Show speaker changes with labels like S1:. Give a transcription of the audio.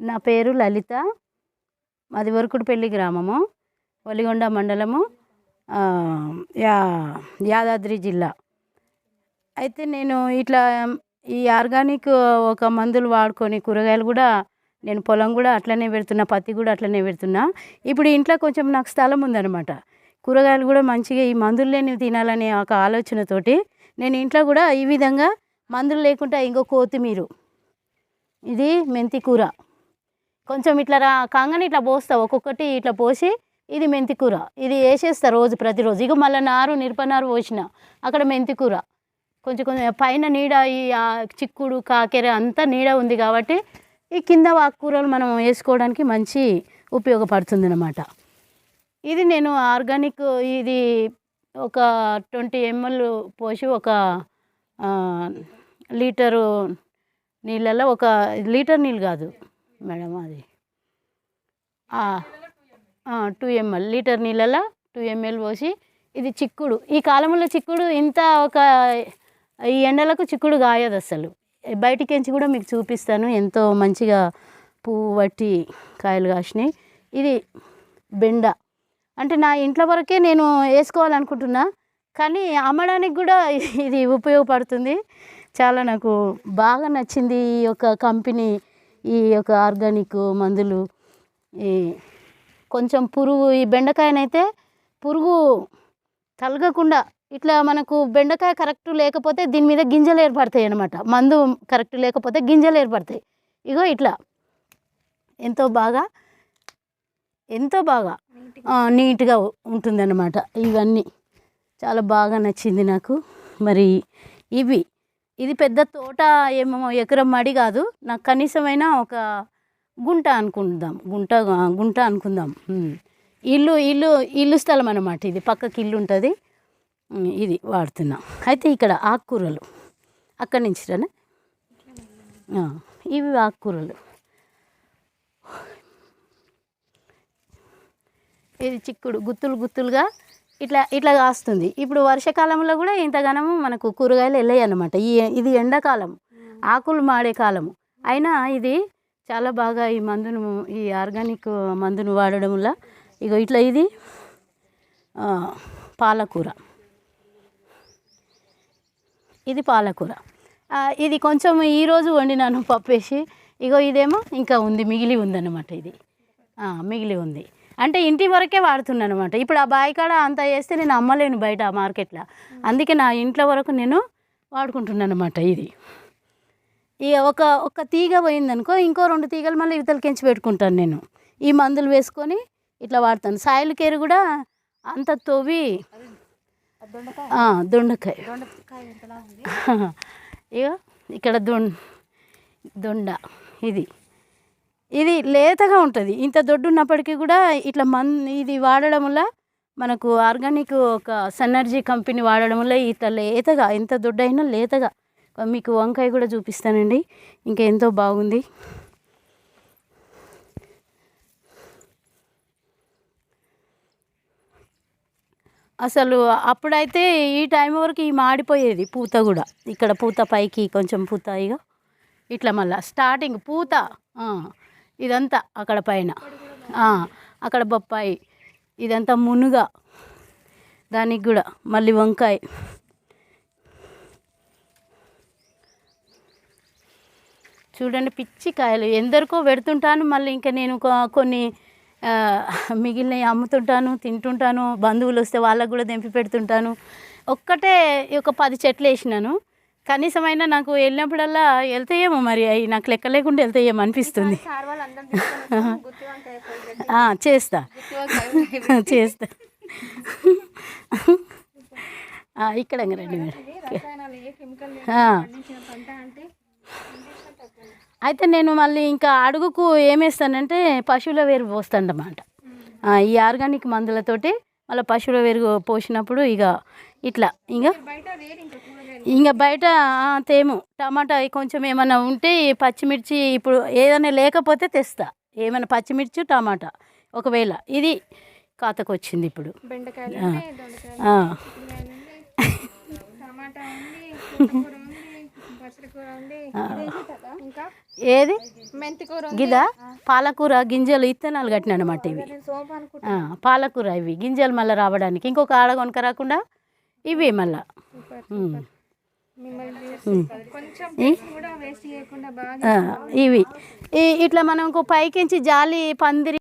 S1: నా పేరు లలిత. మాది వరకుడుపల్లి గ్రామము. వలిగొండ మండలము. యా యాదాద్రి జిల్లా. అయితే నేను ఇట్లా ఈ ఆర్గానిక్ ఒక మందులు వాడుకొని కూరగాయలు కూడా నేను పొలం కూడా అట్లనే పెడుతున్నా పత్తి కూడా అట్లనే పెడుతున్నా. ఇప్పుడు ఇంట్లో కొంచెం నాకు స్థలం ఉందనమాట కూరగాయలు కూడా మంచిగా ఈ మందులు లేనివి తినాలనే ఒక ఆలోచనతోటి నేను ఇంట్లో కూడా ఈ విధంగా మందులు లేకుండా ఇంకో కొత్తిమీర. ఇది మెంతి కూర. కొంచెం ఇట్లా రా కాగానే ఇట్లా పోస్తావు ఒక్కొక్కటి ఇట్లా పోసి ఇది మెంతికూర ఇది వేసేస్తా రోజు ప్రతిరోజు. ఇక మళ్ళీ నారు నిరపనారు పోసిన అక్కడ మెంతి కూర. కొంచెం కొంచెం పైన నీడ ఈ చిక్కుడు కాకెర అంతా నీడ ఉంది కాబట్టి ఈ కింద ఆకుకూరలు మనం వేసుకోవడానికి మంచి ఉపయోగపడుతుంది అనమాట ఇది నేను ఆర్గానిక్ ఇది ఒక ట్వంటీ ఎంఎల్ పోసి ఒక లీటరు నీళ్ళల్లో ఒక లీటర్ నీళ్ళు కాదు. మేడం అది. టూ ఎంఎల్ లీటర్ నీళ్ళలో టూ ఎంఎల్ పోసి ఇది చిక్కుడు. ఈ కాలంలో చిక్కుడు ఇంత ఒక ఈ ఎండలకు చిక్కుడు కాయదు అసలు. బయటికించి కూడా మీకు చూపిస్తాను. ఎంతో మంచిగా పువ్వు పట్టి కాయలు కాసినాయి. ఇది బెండ. అంటే నా ఇంట్లో వరకే నేను వేసుకోవాలనుకుంటున్నా. కానీ అమ్మడానికి కూడా ఇది ఉపయోగపడుతుంది. చాలా నాకు బాగా నచ్చింది ఈ యొక్క కంపెనీ ఈ యొక్క ఆర్గానిక్ మందులు ఈ కొంచెం పురుగు ఈ బెండకాయనైతే పురుగు తలగకుండా ఇట్లా మనకు బెండకాయ కరెక్ట్ లేకపోతే దీని మీద గింజలు ఏర్పడతాయి అన్నమాట. మందు కరెక్ట్ లేకపోతే గింజలు ఏర్పడతాయి. ఇగో ఇట్లా. ఎంతో బాగా ఎంతో బాగా నీట్గా ఉంటుందన్నమాట. ఇవన్నీ చాలా బాగా నచ్చింది నాకు. మరి ఇవి ఇది పెద్ద తోట ఏమో ఎకరం మడి కాదు. నాకు కనీసమైన ఒక గుంట అనుకుందాం. గుంట గుంట అనుకుందాం. ఇల్లు ఇల్లు ఇల్లు స్థలం అన్నమాట ఇది. పక్కకి ఇల్లు ఉంటుంది. ఇది వాడుతున్నాం. అయితే ఇక్కడ ఆకుకూరలు. అక్కడి నుంచి రానే? ఇవి ఆకుకూరలు. ఇది చిక్కుడు గుత్తులు గుత్తులుగా ఇట్లా ఇట్లా కాస్తుంది. ఇప్పుడు వర్షాకాలంలో కూడా ఇంతగానము మనకు కూరగాయలు వెళ్ళాయి అన్నమాట. ఈ ఇది ఎండాకాలం ఆకులు మాడే కాలము. అయినా ఇది చాలా బాగా ఈ మందును ఈ ఆర్గానిక్ మందును వాడడం వల్ల ఇగో ఇట్లా ఇది పాలకూర. ఇది పాలకూర. ఇది కొంచెం ఈరోజు వండినాను పప్పు వేసి ఇగో ఇదేమో ఇంకా ఉంది మిగిలి ఉందన్నమాట ఇది. మిగిలి ఉంది. అంటే ఇంటి వరకే వాడుతున్నాను అనమాట ఇప్పుడు ఆ బాయికాడ అంత వేస్తే నేను అమ్మలేను బయట మార్కెట్లో. అందుకే నా ఇంట్లో వరకు నేను వాడుకుంటున్నాను అనమాట ఇది. ఇక ఒక ఒక తీగ పోయిందనుకో ఇంకో రెండు తీగలు మళ్ళీ ఇవతలకించి పెట్టుకుంటాను నేను. ఈ మందులు వేసుకొని ఇట్లా వాడతాను. సాయిల్ కేర్ కూడా అంత తవ్వి దొండకాయ. ఇక ఇక్కడ దొండ దొండ ఇది. ఇది లేతగా ఉంటుంది. ఇంత దొడ్డు ఉన్నప్పటికీ కూడా ఇట్లా మన్ ఇది వాడడం వల్ల మనకు ఆర్గానిక్ ఒక సన్నర్జీ కంపెనీ వాడడం వల్ల ఇట్లా లేతగా ఎంత దొడ్డైనా లేతగా. మీకు వంకాయ కూడా చూపిస్తానండి. ఇంకా ఎంతో బాగుంది. అసలు అప్పుడైతే ఈ టైం వరకు ఈ మాడిపోయేది పూత కూడా. ఇక్కడ పూత పైకి కొంచెం పూత ఇక ఇట్లా మళ్ళీ స్టార్టింగ్ పూత. ఇదంతా అక్కడ పైన. అక్కడ బొప్పాయి ఇదంతా మునుగ దానికి కూడా మళ్ళీ వంకాయ. చూడండి పిచ్చి కాయలు. ఎందరికో పెడుతుంటాను మళ్ళీ ఇంకా నేను కొన్ని మిగిలినవి అమ్ముతుంటాను తింటుంటాను బంధువులు వస్తే వాళ్ళకు కూడా తెంపి పెడుతుంటాను. ఒక్కటే ఒక పది చెట్లు వేసినాను. కనీసమైనా నాకు వెళ్ళినప్పుడల్లా వెళ్తాయేమో మరి అవి నాకు లెక్క లేకుండా వెళ్తాయేమో అనిపిస్తుంది. చేస్తా. చేస్తా. ఇక్కడ రండి మేడం. అయితే నేను మళ్ళీ ఇంకా అడుగుకు ఏమేస్తానంటే పశువుల వేరు పోస్తానన్నమాట. ఆ, ఈ ఆర్గానిక్ మందులతోటి మళ్ళీ పశువుల వేరు పోసినప్పుడు ఇక ఇట్లా ఇంకా ఇంకా బయట తేము. టమాటా కొంచెం ఏమైనా ఉంటే పచ్చిమిర్చి ఇప్పుడు ఏదైనా లేకపోతే తెస్తా. ఏమైనా పచ్చిమిర్చి టమాటా. ఒకవేళ ఇది ఖాతాకు వచ్చింది ఇప్పుడు ఏది? గిదా? పాలకూర గింజలు ఇత్తనాలు కట్టిన అనమాట ఇవి పాలకూర ఇవి. గింజలు మళ్ళీ రావడానికి. ఇంకొక ఆడ కొనుక రాకుండా ఇవి మళ్ళా. ఇవి. ఇట్లా మనం ఇంకో పైకించి జాలి పందిరి